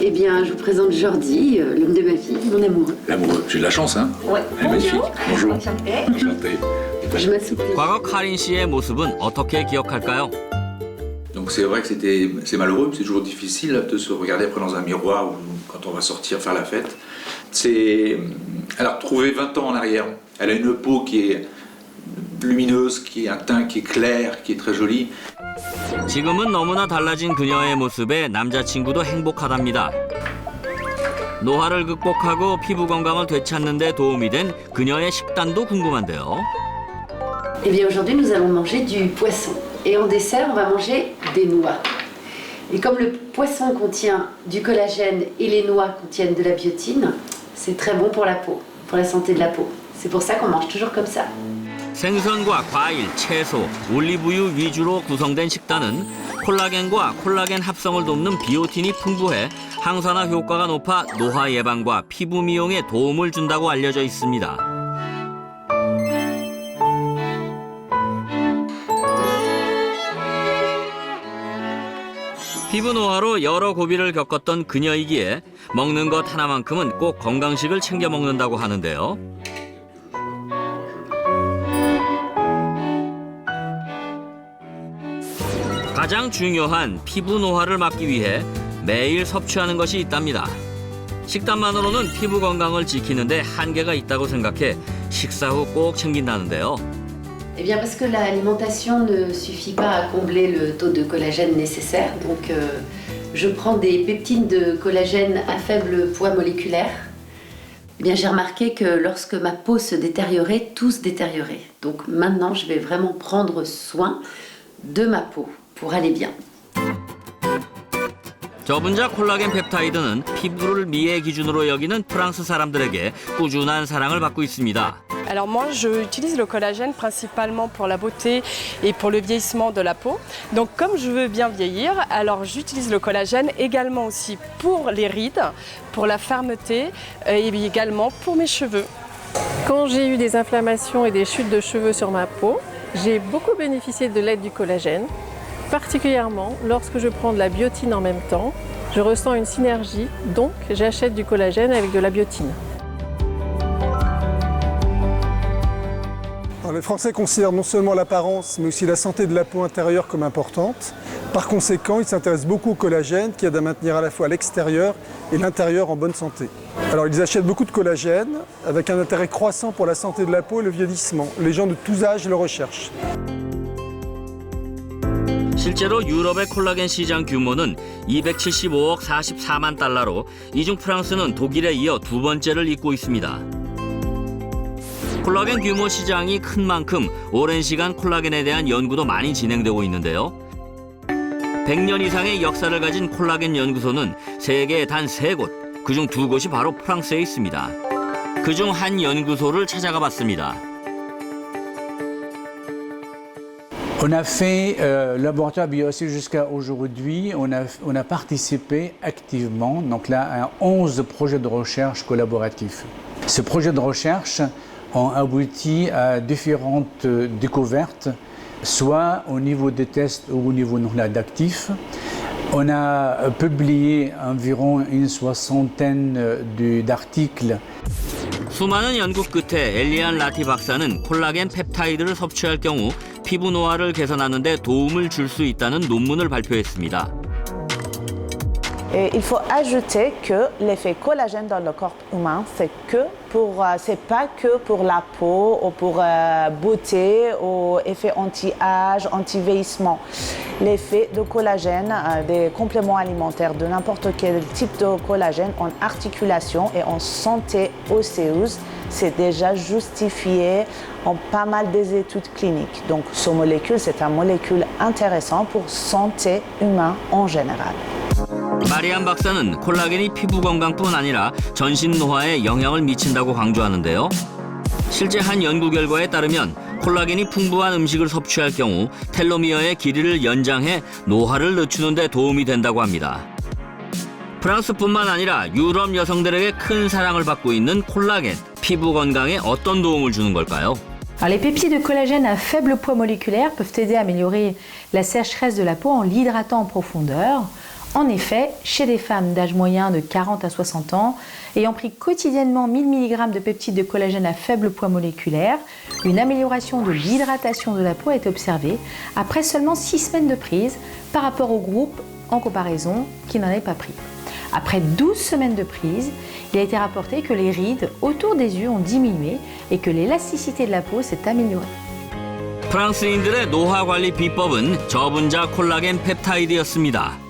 Eh bien, je vous présente Jordi, euh, l'homme de ma vie, mon amoureux. L'amoureux, j'ai de la chance, hein Ouais. Elle est magnifique. Bonjour. Enchantée. Enchanté. Je m'assouplis. 과거 카린 씨의 모습은 어떻게 기억할까요? Donc c'est vrai que c'était, c'est malheureux, mais c'est toujours difficile de se regarder après dans un miroir ou quand on va sortir faire la fête. C'est, elle a retrouvé 20 ans en arrière. Elle a une peau qui est lumineuse, qui est un teint qui est clair, qui est très joli. 지금은 너무나 달라진 그녀의 모습에 남자친구도 행복하답니다. 노화를 극복하고 피부 건강을 되찾는 데 도움이 된 그녀의 식단도 궁금한데요. Eh bien, aujourd'hui, nous allons manger du poisson. Et en dessert, on va manger des noix. Et comme le poisson contient du collagène et les noix contiennent de la biotine, c'est très bon pour la peau, pour la santé de la peau. C'est pour ça qu'on mange toujours comme ça. 생선과 과일, 채소, 올리브유 위주로 구성된 식단은 콜라겐과 콜라겐 합성을 돕는 비오틴이 풍부해 항산화 효과가 높아 노화 예방과 피부 미용에 도움을 준다고 알려져 있습니다. 피부 노화로 여러 고비를 겪었던 그녀이기에 먹는 것 하나만큼은 꼭 건강식을 챙겨 먹는다고 하는데요. 가장 중요한 피부 노화를 막기 위해 매일 섭취하는 것이 있답니다. 식단만으로는 피부 건강을 지키는데 한계가 있다고 생각해 식사 후 꼭 챙긴다는데요. Eh bien, parce que l'alimentation ne suffit pas à combler le taux de collagène nécessaire. Donc, euh, je prends des peptines de collagène à faible poids moléculaire. Eh bien, j'ai remarqué que lorsque ma peau se détériorait, tout se détériorait. Donc, maintenant, je vais vraiment prendre soin de ma peau pour aller bien. 저분자 콜라겐 펩타이드는 피부를 미의 기준으로 여기는 프랑스 사람들에게 꾸준한 사랑을 받고 있습니다. Alors moi, j'utilise le collagène principalement pour la beauté et pour le vieillissement de la peau. Donc comme je veux bien vieillir, alors j'utilise le collagène également aussi pour les rides, pour la fermeté euh, et également pour mes cheveux. Quand j'ai eu des inflammations et des chutes de cheveux sur ma peau, j'ai beaucoup bénéficié de l'aide du collagène. Particulièrement lorsque je prends de la biotine en même temps, je ressens une synergie, donc j'achète du collagène avec de la biotine. Les Français considèrent non seulement l'apparence, mais aussi la santé de la peau intérieure comme importante. Par conséquent, ils s'intéressent beaucoup au collagène qui aide à maintenir à la fois l'extérieur et l'intérieur en bonne santé. Alors ils achètent beaucoup de collagène avec un intérêt croissant pour la santé de la peau et le vieillissement. Les gens de tous âges le recherchent. 실제로 유럽의 콜라겐 시장 규모는 275억 44만 달러로 이 중 프랑스는 독일에 이어 두 번째를 잇고 있습니다. 콜라겐 규모 시장이 큰 만큼 오랜 시간 콜라겐에 대한 연구도 많이 진행되고 있는데요. 100년 이상의 역사를 가진 콜라겐 연구소는 세계에 단세 곳, 그중 두 곳이 바로 프랑스에 있습니다. 그중 한 연구소를 찾아가 봤습니다. On a fait euh, laboratoire BioC jusqu'à aujourd'hui. On a, on a participé activement donc là, à 11 projets de recherche collaboratifs. Ces projets de recherche ont abouti à différentes euh, découvertes, soit au niveau des tests ou au niveau donc là, d'actifs. On a euh, publié environ une soixantaine euh, de- d'articles 수많은 연구 끝에 엘리안 라티 박사는 콜라겐 펩타이드를 섭취할 경우 피부 노화를 개선하는 데 도움을 줄 수 있다는 논문을 발표했습니다. Et il faut ajouter que l'effet collagène dans le corps humain, c'est que pour, euh, c'est pas que pour la peau ou pour euh, beauté ou effet anti-âge, anti-vieillissement. L'effet de collagène, euh, des compléments alimentaires de n'importe quel type de collagène en articulation et en santé osseuse, c'est déjà justifié en pas mal des études cliniques. Donc, ce molécule, c'est un molécule intéressant pour santé humaine en général. 마리안 박사는 콜라겐이 피부 건강뿐 아니라 전신 노화에 영향을 미친다고 강조하는데요. 실제 한 연구 결과에 따르면 콜라겐이 풍부한 음식을 섭취할 경우 텔로미어의 길이를 연장해 노화를 늦추는 데 도움이 된다고 합니다. 프랑스뿐만 아니라 유럽 여성들에게 큰 사랑을 받고 있는 콜라겐, 피부 건강에 어떤 도움을 주는 걸까요? Alors, les peptides de collagène à faible poids moléculaire peuvent aider à améliorer la sécheresse de la peau en l'hydratant en profondeur, En effet, chez des femmes d'âge moyen de 40 à 60 ans, ayant pris quotidiennement 1000 mg de peptides de collagène à faible poids moléculaire, une amélioration de l'hydratation de la peau est observée après seulement 6 semaines de prise par rapport au groupe en comparaison qui n'en avait pas pris. Après 12 semaines de prise, il a été rapporté que les rides autour des yeux ont diminué et que l'élasticité de la peau s'est améliorée. 프랑스인들의 노화 관리 비법은 저분자 콜라겐 펩타이드였습니다.